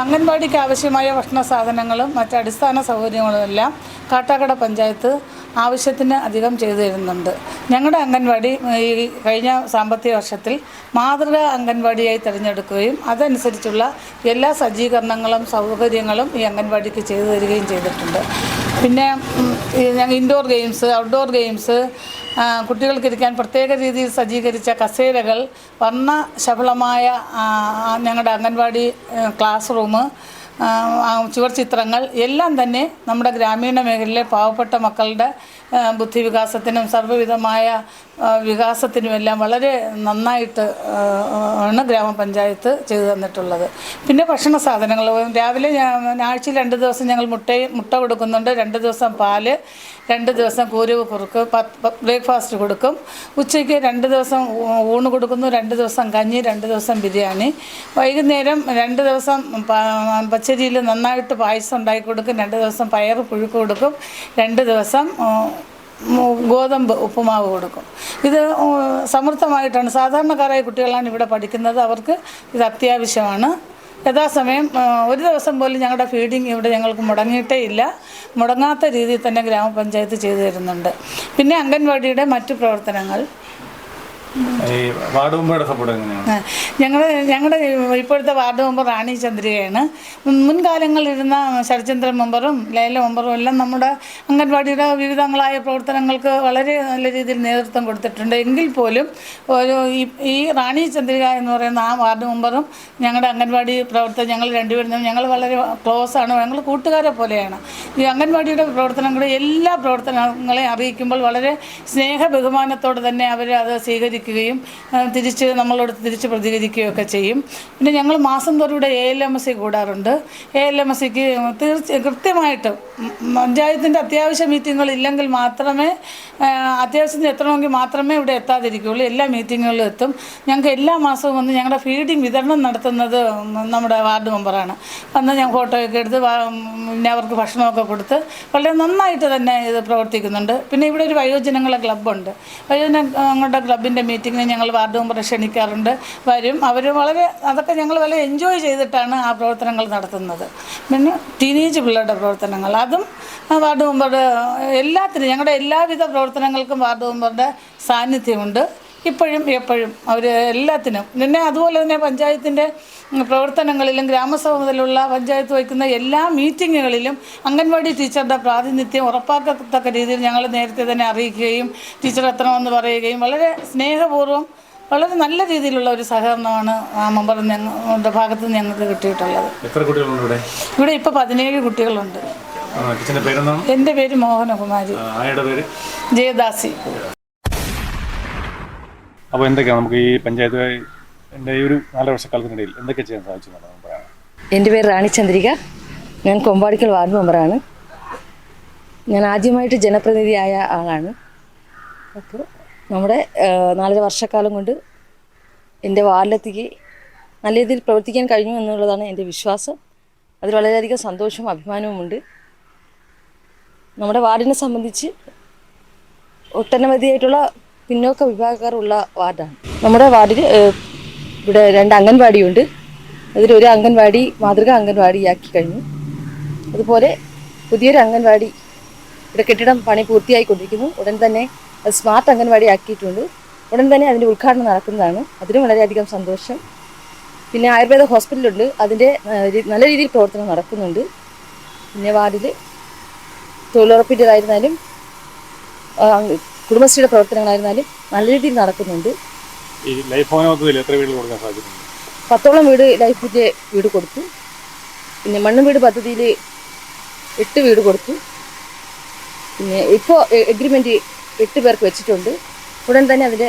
അംഗൻവാടിക്ക് ആവശ്യമായ ഭക്ഷണ സാധനങ്ങളും മറ്റ് അടിസ്ഥാന സൗകര്യങ്ങളും എല്ലാം കാട്ടാക്കട പഞ്ചായത്ത് ആവശ്യത്തിന് അധികം ചെയ്തു തരുന്നുണ്ട്. ഞങ്ങളുടെ അംഗൻവാടി ഈ കഴിഞ്ഞ സാമ്പത്തിക വർഷത്തിൽ മാതൃകാ അംഗൻവാടിയായി തിരഞ്ഞെടുക്കുകയും അതനുസരിച്ചുള്ള എല്ലാ സജ്ജീകരണങ്ങളും സൗകര്യങ്ങളും ഈ അംഗൻവാടിക്ക് ചെയ്തു തരികയും ചെയ്തിട്ടുണ്ട്. പിന്നെ ഞങ്ങൾ ഇൻഡോർ ഗെയിംസ് ഔട്ട്ഡോർ ഗെയിംസ് കുട്ടികൾക്കിരിക്കാൻ കുട്ടികൾക്ക് പ്രത്യേക രീതിയിൽ സജ്ജീകരിച്ച കസേരകൾ വർണ ശബളമായ ആ, ആ, ഞങ്ങളുടെ അംഗൻവാടി ക്ലാസ് റൂം ചുവർ ചിത്രങ്ങൾ എല്ലാം തന്നെ നമ്മുടെ ഗ്രാമീണ മേഖലയിലെ പാവപ്പെട്ട മക്കളുടെ ആ, ബുദ്ധി വികാസത്തിനും സർവവിധമായ വികാസത്തിനുമെല്ലാം വളരെ നന്നായിട്ട് ആണ് ഗ്രാമപഞ്ചായത്ത് ചെയ്തു തന്നിട്ടുള്ളത്. പിന്നെ ഭക്ഷണ സാധനങ്ങൾ. രാവിലെ ആഴ്ചയിൽ രണ്ട് ദിവസം ഞങ്ങൾ മുട്ടയും മുട്ട കൊടുക്കുന്നുണ്ട്. രണ്ട് ദിവസം പാൽ രണ്ട് ദിവസം കൂരവ് കുറുക്ക് ബ്രേക്ക്ഫാസ്റ്റ് കൊടുക്കും. ഉച്ചയ്ക്ക് രണ്ട് ദിവസം ഊണ് കൊടുക്കുന്നു രണ്ട് ദിവസം കഞ്ഞി രണ്ട് ദിവസം ബിരിയാണി. വൈകുന്നേരം രണ്ട് ദിവസം പച്ചരിയിൽ നന്നായിട്ട് പായസം ഉണ്ടാക്കി കൊടുക്കും രണ്ട് ദിവസം പയർ പുഴുക്ക് കൊടുക്കും രണ്ട് ദിവസം ഗോതമ്പ് ഉപ്പുമാവ് കൊടുക്കും. ഇത് സമൃദ്ധമായിട്ടാണ്. സാധാരണക്കാരായ കുട്ടികളാണ് ഇവിടെ പഠിക്കുന്നത്. അവർക്ക് ഇത് അത്യാവശ്യമാണ്. യഥാസമയം ഒരു ദിവസം പോലും ഞങ്ങളുടെ ഫീഡിങ് ഇവിടെ ഞങ്ങൾക്ക് മുടങ്ങിയിട്ടേ ഇല്ല. മുടങ്ങാത്ത രീതിയിൽ തന്നെ ഗ്രാമപഞ്ചായത്ത് ചെയ്തു തരുന്നുണ്ട്. പിന്നെ അംഗൻവാടിയുടെ മറ്റു പ്രവർത്തനങ്ങൾ. ഈ എങ്ങനെയാണ്? ഞങ്ങൾ ഞങ്ങളുടെ ഇപ്പോഴത്തെ വാർഡ് മെമ്പർ റാണി ചന്ദ്രികയാണ്. മുൻ- മുൻകാലങ്ങളിലിരുന്ന ശരചന്ദ്രൻ മെമ്പറും ലൈല മെമ്പറും എല്ലാം നമ്മുടെ അംഗൻവാടിയുടെ വിവിധങ്ങളായ പ്രവർത്തനങ്ങൾക്ക് വളരെ നല്ല രീതിയിൽ നേതൃത്വം കൊടുത്തിട്ടുണ്ട്. എങ്കിൽ പോലും ഒരു ഈ റാണി ചന്ദ്രിക എന്ന് പറയുന്ന ആ വാർഡ് മെമ്പറും ഞങ്ങളുടെ അംഗൻവാടി പ്രവർത്തനം ഞങ്ങൾ രണ്ടുപേരും ഞങ്ങൾ വളരെ ക്ലോസ് ആണ്. ഞങ്ങൾ കൂട്ടുകാരെ പോലെയാണ്. ഈ അംഗൻവാടിയുടെ പ്രവർത്തനങ്ങളെ എല്ലാ പ്രവർത്തനങ്ങളെയും അറിയിക്കുമ്പോൾ വളരെ സ്നേഹ ബഹുമാനത്തോടെ തന്നെ അവർ അത് സ്വീകരിക്കുകയും ആ, തിരിച്ച് നമ്മളോട് തിരിച്ച് പ്രതികരിക്കുകയും ഒക്കെ ചെയ്യും. പിന്നെ ഞങ്ങൾ മാസം തോറും ഇവിടെ A L M S C കൂടാറുണ്ട്. A L M S സിക്ക് തീർച്ച കൃത്യമായിട്ട് പഞ്ചായത്തിന്റെ അത്യാവശ്യ മീറ്റിങ്ങുകൾ ഇല്ലെങ്കിൽ മാത്രമേ അത്യാവശ്യത്തിന് എത്തണമെങ്കിൽ മാത്രമേ ഇവിടെ എത്താതിരിക്കുകയുള്ളൂ. എല്ലാ മീറ്റിങ്ങുകളിലും എത്തും. ഞങ്ങൾക്ക് എല്ലാ മാസവും വന്ന് ഞങ്ങളുടെ ഫീഡിംഗ് വിതരണം നടത്തുന്നത് നമ്മുടെ വാർഡ് മെമ്പറാണ്. വന്ന് ഞാൻ ഫോട്ടോയൊക്കെ എടുത്ത് പിന്നെ അവർക്ക് ഭക്ഷണമൊക്കെ കൊടുത്ത് വളരെ നന്നായിട്ട് തന്നെ ഇത് പ്രവർത്തിക്കുന്നുണ്ട്. പിന്നെ ഇവിടെ ഒരു വയോജനങ്ങളെ ക്ലബ്ബുണ്ട്. വയോജനങ്ങളുടെ ക്ലബിന്റെ മീറ്റിങ്ങിന് ഞങ്ങൾ വാർഡ് മെമ്പറെ ക്ഷണിക്കാറുണ്ട്. വരും. അവർ വളരെ അതൊക്കെ ഞങ്ങൾ വളരെ എൻജോയ് ചെയ്തിട്ടാണ് ആ പ്രവർത്തനങ്ങൾ നടത്തുന്നത്. പിന്നെ ടീനേജ് പിള്ളേരുടെ പ്രവർത്തനങ്ങൾ. അതും വാർഡ് മെമ്പറുടെ എല്ലാത്തിനും ഞങ്ങളുടെ എല്ലാവിധ പ്രവർത്തനങ്ങൾക്കും വാർഡ് മെമ്പറുടെ സാന്നിധ്യമുണ്ട്. ഇപ്പോഴും എപ്പോഴും. അവർ എല്ലാത്തിനും. പിന്നെ അതുപോലെ തന്നെ പഞ്ചായത്തിന്റെ പ്രവർത്തനങ്ങളിലും ഗ്രാമസഭ മുതലുള്ള പഞ്ചായത്ത് വയ്ക്കുന്ന എല്ലാ മീറ്റിങ്ങുകളിലും അംഗൻവാടി ടീച്ചറുടെ പ്രാതിനിധ്യം ഉറപ്പാക്കത്തക്ക രീതിയിൽ ഞങ്ങൾ നേരത്തെ തന്നെ അറിയിക്കുകയും ടീച്ചർ എത്തണമെന്ന് പറയുകയും വളരെ സ്നേഹപൂർവം വളരെ നല്ല രീതിയിലുള്ള ഒരു സഹകരണമാണ് ആ മെമ്പർ ഞങ്ങളുടെ ഭാഗത്ത് നിന്ന് ഞങ്ങൾക്ക് കിട്ടിയിട്ടുള്ളത്. എത്ര കുട്ടികളുണ്ട് ഇവിടെ? ഇവിടെ ഇപ്പോൾ പതിനേഴ് കുട്ടികളുണ്ട്. എന്റെ പേര് മോഹനകുമാരി. ജയദാസി. അപ്പോൾ എന്തൊക്കെയാണ് നമുക്ക് ഈ പഞ്ചായത്ത് എന്റെ ഈ ഒരു നാല് വർഷക്കാലത്തിനിടയിൽ എന്തൊക്കെ ചെയ്യാൻ സാധിച്ചു എന്നുള്ളത് പറയാം എന്റെ പേര് റാണി ചന്ദ്രിക. ഞാൻ കൊമ്പാടിക്കൽ വാർഡ് മെമ്പറാണ്. ഞാൻ ആദ്യമായിട്ട് ജനപ്രതിനിധിയായ ആളാണ്. അപ്പോൾ നമ്മുടെ നാലര വർഷക്കാലം കൊണ്ട് എന്റെ വാർഡിലെത്തിക്ക് നല്ല രീതിയിൽ പ്രവർത്തിക്കാൻ കഴിഞ്ഞു എന്നുള്ളതാണ് എന്റെ വിശ്വാസം. അതിൽ വളരെയധികം സന്തോഷവും അഭിമാനവുമുണ്ട് നമ്മുടെ വാർഡിനെ സംബന്ധിച്ച് ഒട്ടനവധിയായിട്ടുള്ള പിന്നോക്ക വിഭാഗക്കാരുള്ള വാർഡാണ്. നമ്മുടെ വാർഡിൽ ഇവിടെ രണ്ട് അംഗൻവാടിയുണ്ട്. അതിലൊരു അംഗൻവാടി മാതൃക അംഗൻവാടിയാക്കി കഴിഞ്ഞു. അതുപോലെ പുതിയൊരു അംഗൻവാടി ഇവിടെ കെട്ടിടം പണി പൂർത്തിയായിക്കൊണ്ടിരിക്കുന്നു. ഉടൻ തന്നെ അത് സ്മാർട്ട് അംഗൻവാടി ആക്കിയിട്ടുണ്ട്. ഉടൻ തന്നെ അതിന്റെ ഉദ്ഘാടനം നടക്കുന്നതാണ്. അതിനും വളരെയധികം സന്തോഷം. പിന്നെ ആയുർവേദ ഹോസ്പിറ്റലുണ്ട്. അതിന്റെ നല്ല രീതിയിൽ പ്രവർത്തനം നടക്കുന്നുണ്ട്. പിന്നെ വാർഡിൽ തൊഴിലുറപ്പിന്റെതായിരുന്നാലും കുടുംബശ്രീയുടെ പ്രവർത്തനങ്ങളായിരുന്നാലും നല്ല രീതിയിൽ നടക്കുന്നുണ്ട്. ഈ ലൈഫ് ഭവന പദ്ധതിയിൽ എത്ര വീട് കൊടുക്കാൻ സാധിച്ചിട്ടുണ്ട് പത്തോളം വീട് ലൈഫ് പുതിയ വീട് കൊടുത്തു. പിന്നെ മണ്ണും വീട് പദ്ധതിയിൽ എട്ട് വീട് കൊടുത്തു. പിന്നെ ഇപ്പോൾ എഗ്രിമെന്റ് എട്ട് പേർക്ക് വെച്ചിട്ടുണ്ട്. ഉടൻ തന്നെ അതിന്റെ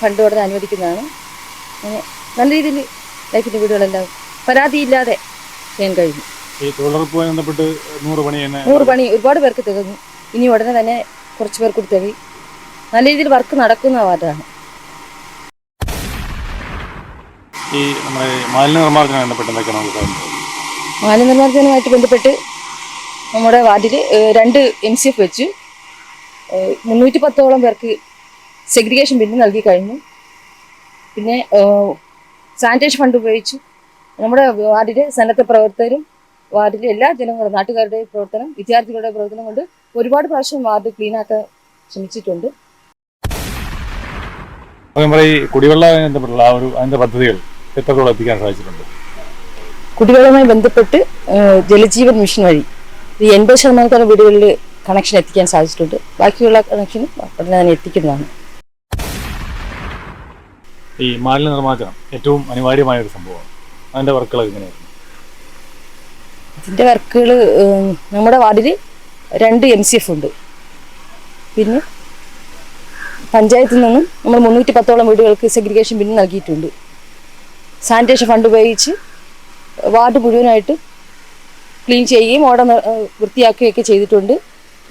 ഫണ്ട് ഉടനെ അനുവദിക്കുന്നതാണ്. അങ്ങനെ നല്ല രീതിയിൽ ലൈഫിന്റെ വീടുകളെല്ലാം പരാതിയില്ലാതെ ചെയ്യാൻ കഴിഞ്ഞു. ഈ തൊഴിലുറപ്പുമായി ബന്ധപ്പെട്ട് നൂറ് പണി നൂറ് പണി ഒരുപാട് പേർക്ക് തികഞ്ഞു. ഇനി ഉടനെ തന്നെ കുറച്ച് പേർ കൂടി തികയും. നല്ല രീതിയിൽ വർക്ക് നടക്കുന്ന വാർഡാണ് ഈ നമ്മുടെ മാലിന്യ നിർമ്മാർജനം ബന്ധപ്പെട്ട് എന്തൊക്കെയാണ് നമുക്ക് ബന്ധപ്പെട്ട് നമ്മുടെ വാർഡിൽ രണ്ട് എം സി എഫ് വെച്ചു. മുന്നൂറ്റി പത്തോളം പേർക്ക് സെഗ്രിഗേഷൻ ബില്ല് നൽകി കഴിഞ്ഞു. പിന്നെ സാനിറ്റേഷൻ ഫണ്ട് ഉപയോഗിച്ചു. നമ്മുടെ വാർഡിലെ സന്നദ്ധ പ്രവർത്തകരും വാർഡിലെ എല്ലാ ജനങ്ങളും നാട്ടുകാരുടെ പ്രവർത്തനം വിദ്യാർത്ഥികളുടെ പ്രവർത്തനം കൊണ്ട് ഒരുപാട് പ്രാവശ്യം വാർഡ് ക്ലീനാക്കാൻ ശ്രമിച്ചിട്ടുണ്ട്. അപ്പോൾ നമ്മുടെ ഈ കുടിവെള്ളവുമായി ബന്ധപ്പെട്ടുള്ള ആ ഒരു അതിന്റെ പദ്ധതികൾ എത്രത്തോളം എത്തിക്കാൻ സാധിച്ചിട്ടുണ്ട്? കുടിവെള്ളവുമായി ബന്ധപ്പെട്ട് ജലജീവൻ മിഷൻ വഴി ഈ എൺപത് ശതമാനത്തോളം വീടുകളിൽ കണക്ഷൻ എത്തിക്കാൻ സാധിച്ചിട്ടുണ്ട്. ബാക്കിയുള്ള കണക്ഷൻ ഉടനെ തന്നെ എത്തിക്കുന്നതാണ്. ഈ മാലിന്യ നിർമ്മാർജനം ഏറ്റവും അനിവാര്യമായ ഒരു സംഭവമാണ്. അതിന്റെ വർക്കുകൾ എങ്ങനെയായിരുന്നു? ഇതിന്റെ വർക്കുകൾ നമ്മുടെ വാർഡിൽ രണ്ട് എം സി എഫ് ഉണ്ട്. പിന്നെ പഞ്ചായത്തിൽ നിന്നും നമ്മൾ മുന്നൂറ്റി പത്തോളം വീടുകൾക്ക് സെഗ്രിഗേഷൻ ബിൻ നൽകിയിട്ടുണ്ട്. സാനിറ്റേഷൻ ഫണ്ട് ഉപയോഗിച്ച് വാർഡ് മുഴുവനായിട്ട് ക്ലീൻ ചെയ്യുകയും ഓട വൃത്തിയാക്കുകയൊക്കെ ചെയ്തിട്ടുണ്ട്.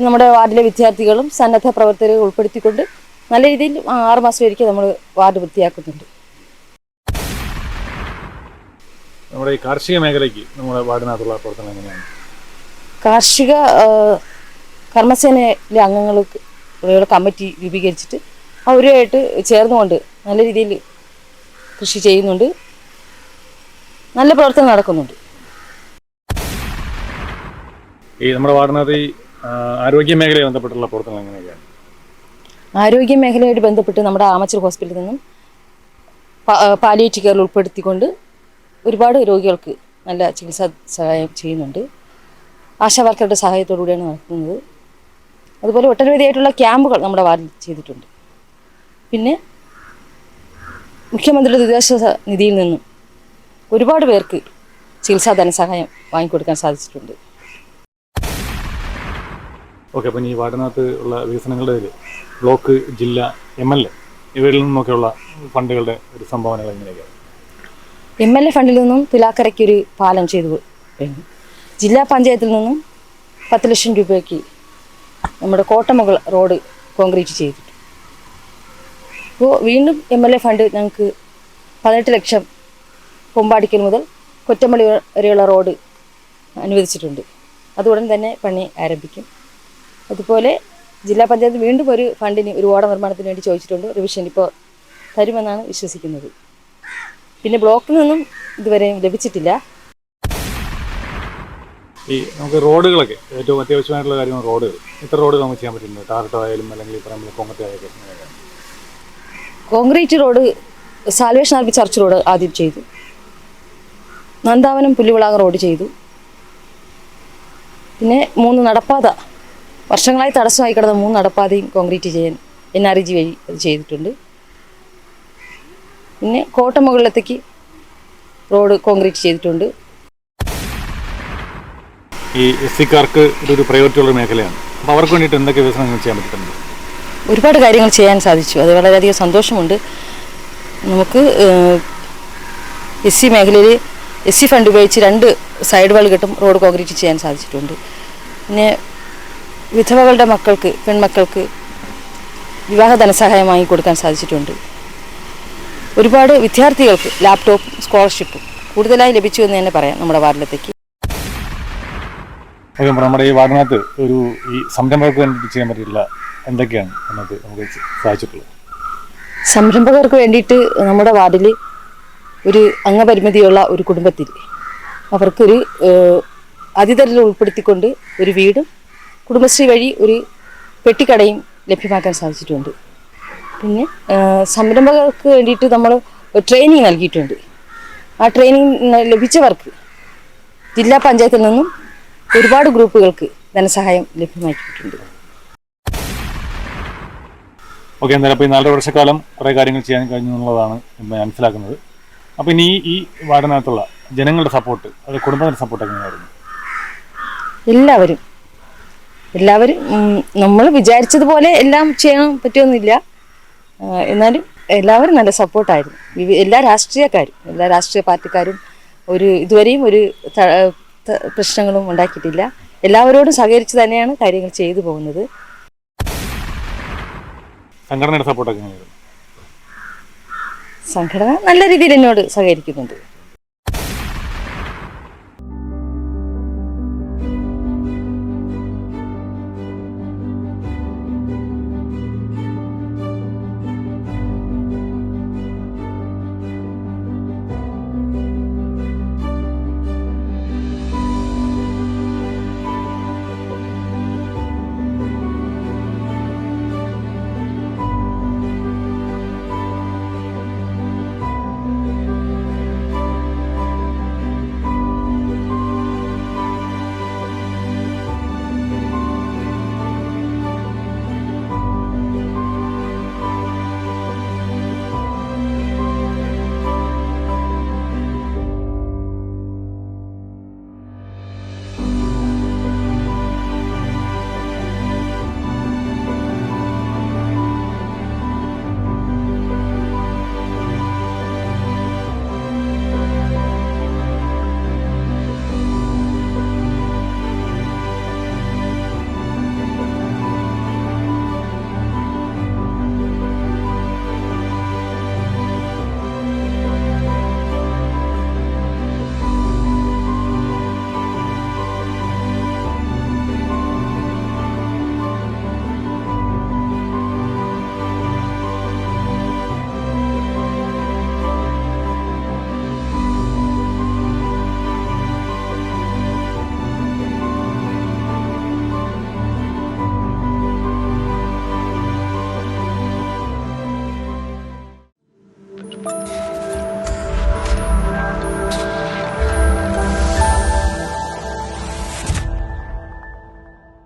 നമ്മുടെ വാർഡിലെ വിദ്യാർത്ഥികളും സന്നദ്ധ പ്രവർത്തകരെ ഉൾപ്പെടുത്തിക്കൊണ്ട് നല്ല രീതിയിൽ ആറ് മാസം ഒരിക്കൽ നമ്മൾ വാർഡ് വൃത്തിയാക്കുന്നുണ്ട്. നമ്മുടെ ഈ കാർഷിക മേഖലയ്ക്ക് നമ്മുടെ വാർഡിനകത്തുള്ള പ്രവർത്തനം എങ്ങനെയാണ്? കാർഷിക കർമ്മസേനയിലെ അംഗങ്ങൾക്ക് ഉള്ള കമ്മിറ്റി രൂപീകരിച്ചിട്ട് അവരുമായിട്ട് ചേർന്നുകൊണ്ട് നല്ല രീതിയിൽ കൃഷി ചെയ്യുന്നുണ്ട്. നല്ല പ്രവർത്തനം നടക്കുന്നുണ്ട്. ഈ നമ്മുടെ വാർഡിനകത്ത് ഈ ആരോഗ്യ ബന്ധപ്പെട്ടുള്ള പ്രവർത്തനം എങ്ങനെയൊക്കെയാണ്? ആരോഗ്യ മേഖലയായിട്ട് ബന്ധപ്പെട്ട് നമ്മുടെ ആമച്ചർ ഹോസ്പിറ്റലിൽ നിന്നും പാലിയേറ്റ് കെയറിൽ ഉൾപ്പെടുത്തിക്കൊണ്ട് ഒരുപാട് രോഗികൾക്ക് നല്ല ചികിത്സാ സഹായം ചെയ്യുന്നുണ്ട്. ആശാവർക്കറുടെ സഹായത്തോടു കൂടിയാണ് നടത്തുന്നത്. അതുപോലെ ഒട്ടനവധിയായിട്ടുള്ള ക്യാമ്പുകൾ നമ്മുടെ വാർഡിൽ ചെയ്തിട്ടുണ്ട്. പിന്നെ മുഖ്യമന്ത്രിയുടെ ദുരിതാശ്വാസ നിധിയിൽ നിന്നും ഒരുപാട് പേർക്ക് ചികിത്സാ ധനസഹായം വാങ്ങിക്കൊടുക്കാൻ സാധിച്ചിട്ടുണ്ട്. ഓക്കെ അപ്പം ഈ വാർഡിനകത്ത് ഉള്ള വികസനങ്ങളുടെ ബ്ലോക്ക് ജില്ല എം എൽ എ ഇവരിൽ നിന്നൊക്കെയുള്ള ഫണ്ടുകളുടെ ഒരു സംഭാവനകൾ എങ്ങനെയൊക്കെയാണ്? എം എൽ എ ഫണ്ടിൽ നിന്നും തുലാക്കരയ്ക്ക് ഒരു പാലം ചെയ്തു കഴിഞ്ഞു. ജില്ലാ പഞ്ചായത്തിൽ നിന്നും പത്ത് ലക്ഷം രൂപയ്ക്ക് നമ്മുടെ കോട്ടമുകൾ റോഡ് കോൺക്രീറ്റ് ചെയ്തിട്ടു അപ്പോൾ വീണ്ടും എം എൽ എ ഫണ്ട് ഞങ്ങൾക്ക് പതിനെട്ട് ലക്ഷം കൊമ്പാടിക്കൽ മുതൽ കൊറ്റമ്പള്ളി വരെയുള്ള റോഡ് അനുവദിച്ചിട്ടുണ്ട്. അത് ഉടൻ തന്നെ പണി ആരംഭിക്കും. അതുപോലെ ജില്ലാ പഞ്ചായത്ത് വീണ്ടും ഒരു ഫണ്ടിന് ഒരു ഓട നിർമ്മാണത്തിന് വേണ്ടി ചോദിച്ചിട്ടുണ്ട്. റിവിഷൻ ഇപ്പോൾ തരുമെന്നാണ് വിശ്വസിക്കുന്നത്. പിന്നെ ബ്ലോക്കിൽ നിന്നും ഇതുവരെ ലഭിച്ചിട്ടില്ല. ഈ നമുക്ക് റോഡുകളൊക്കെ ഏറ്റവും അത്യാവശ്യമായിട്ടുള്ള കാര്യമാണ് റോഡുകൾ. ഇത്ര റോഡ് നമുക്ക് ചെയ്യാൻ പറ്റുന്നത് ടാർട്ടോ ആയാലും അല്ലെങ്കിൽ പറയുമ്പോൾ ആയാലും concrete road salvation army church road ആദ്യം ചെയ്തു. നന്ദാവനം പുല്ലുവിളാകം റോഡ് ചെയ്തു. പിന്നെ മൂന്ന് നടപ്പാത. വർഷങ്ങളായി തടസ്സമായി കിടന്ന മൂന്ന് നടപ്പാതയും കോൺക്രീറ്റ് ചെയ്യാൻ എൻ ആർ ഇ ജി വഴി അത് ചെയ്തിട്ടുണ്ട്. പിന്നെ കോട്ടമുകളിലത്തേക്ക് റോഡ് കോൺക്രീറ്റ് ചെയ്തിട്ടുണ്ട്. ഈ എസ് സിക്കാർക്ക് ഇതൊരു പ്രയോറിറ്റി ഉള്ള മേഖലയാണ്. അപ്പോൾ അവർക്ക് വേണ്ടിയിട്ട് എന്തൊക്കെ വികസനങ്ങൾ ചെയ്യാൻ പറ്റുന്നുണ്ട് ഒരുപാട് കാര്യങ്ങൾ ചെയ്യാൻ സാധിച്ചു. അത് വളരെയധികം സന്തോഷമുണ്ട്. നമുക്ക് എസ് സി മേഖലയിൽ എസ് സി ഫണ്ട് ഉപയോഗിച്ച് രണ്ട് സൈഡ് വാൾ കെട്ടും റോഡ് കോൺക്രീറ്റ് ചെയ്യാൻ സാധിച്ചിട്ടുണ്ട്. പിന്നെ വിധവകളുടെ മക്കൾക്ക് പെൺമക്കൾക്ക് വിവാഹ ധനസഹായം വാങ്ങി കൊടുക്കാൻ സാധിച്ചിട്ടുണ്ട്. ഒരുപാട് വിദ്യാർത്ഥികൾക്ക് ലാപ്ടോപ്പും സ്കോളർഷിപ്പും കൂടുതലായി ലഭിച്ചു എന്ന് തന്നെ പറയാം നമ്മുടെ വാർഡിലത്തേക്ക്. നമ്മുടെ ഈ വാർഡിനകത്ത് ഒരു ഈ സംരംഭകർക്ക് വേണ്ടി ചെയ്യാൻ പറ്റില്ല എന്തൊക്കെയാണ് നമുക്ക് നമുക്ക് സാധിച്ചിട്ടുള്ളത് സംരംഭകർക്ക് വേണ്ടിയിട്ട് നമ്മുടെ വാർഡിൽ ഒരു അംഗപരിമിതിയുള്ള ഒരു കുടുംബത്തിൽ അവർക്കൊരു അതിഥരിൽ ഉൾപ്പെടുത്തിക്കൊണ്ട് ഒരു വീടും കുടുംബശ്രീ വഴി ഒരു പെട്ടിക്കടയും ലഭ്യമാക്കാൻ സാധിച്ചിട്ടുണ്ട്. പിന്നെ സംരംഭകർക്ക് വേണ്ടിയിട്ട് നമ്മൾ ട്രെയിനിങ് നൽകിയിട്ടുണ്ട്. ആ ട്രെയിനിങ് ലഭിച്ചവർക്ക് ജില്ലാ പഞ്ചായത്തിൽ നിന്നും ഒരുപാട് ഗ്രൂപ്പുകൾക്ക് ധനസഹായം ലഭ്യമാക്കിയിട്ടുണ്ട് ഓക്കെ എന്തായാലും അപ്പോൾ ഈ നാലര വർഷക്കാലം കുറേ കാര്യങ്ങൾ ചെയ്യാൻ കഴിഞ്ഞു എന്നുള്ളതാണ് മനസ്സിലാക്കുന്നത്. അപ്പോൾ ഇനി ഈ- വാർഡിനകത്തുള്ള ജനങ്ങളുടെ സപ്പോർട്ട് അത് കുടുംബത്തിന്റെ സപ്പോർട്ട് എങ്ങനെയായിരുന്നു? എല്ലാവരും. എല്ലാവരും നമ്മൾ വിചാരിച്ചതുപോലെ എല്ലാം ചെയ്യാൻ പറ്റുമെന്നില്ല. എന്നാലും എല്ലാവരും നല്ല സപ്പോർട്ടായിരുന്നു എല്ലാ രാഷ്ട്രീയക്കാരും എല്ലാ രാഷ്ട്രീയ പാർട്ടിക്കാരും ഒരു ഇതുവരെയും ഒരു പ്രശ്നങ്ങളും ഉണ്ടാക്കിയിട്ടില്ല. എല്ലാവരോടും സഹകരിച്ച് തന്നെയാണ് കാര്യങ്ങൾ ചെയ്തു പോകുന്നത്. സംഘടനയുടെ സപ്പോർട്ടൊക്കെ സംഘടന നല്ല രീതിയിൽ എന്നോട് സഹകരിക്കുന്നുണ്ട്.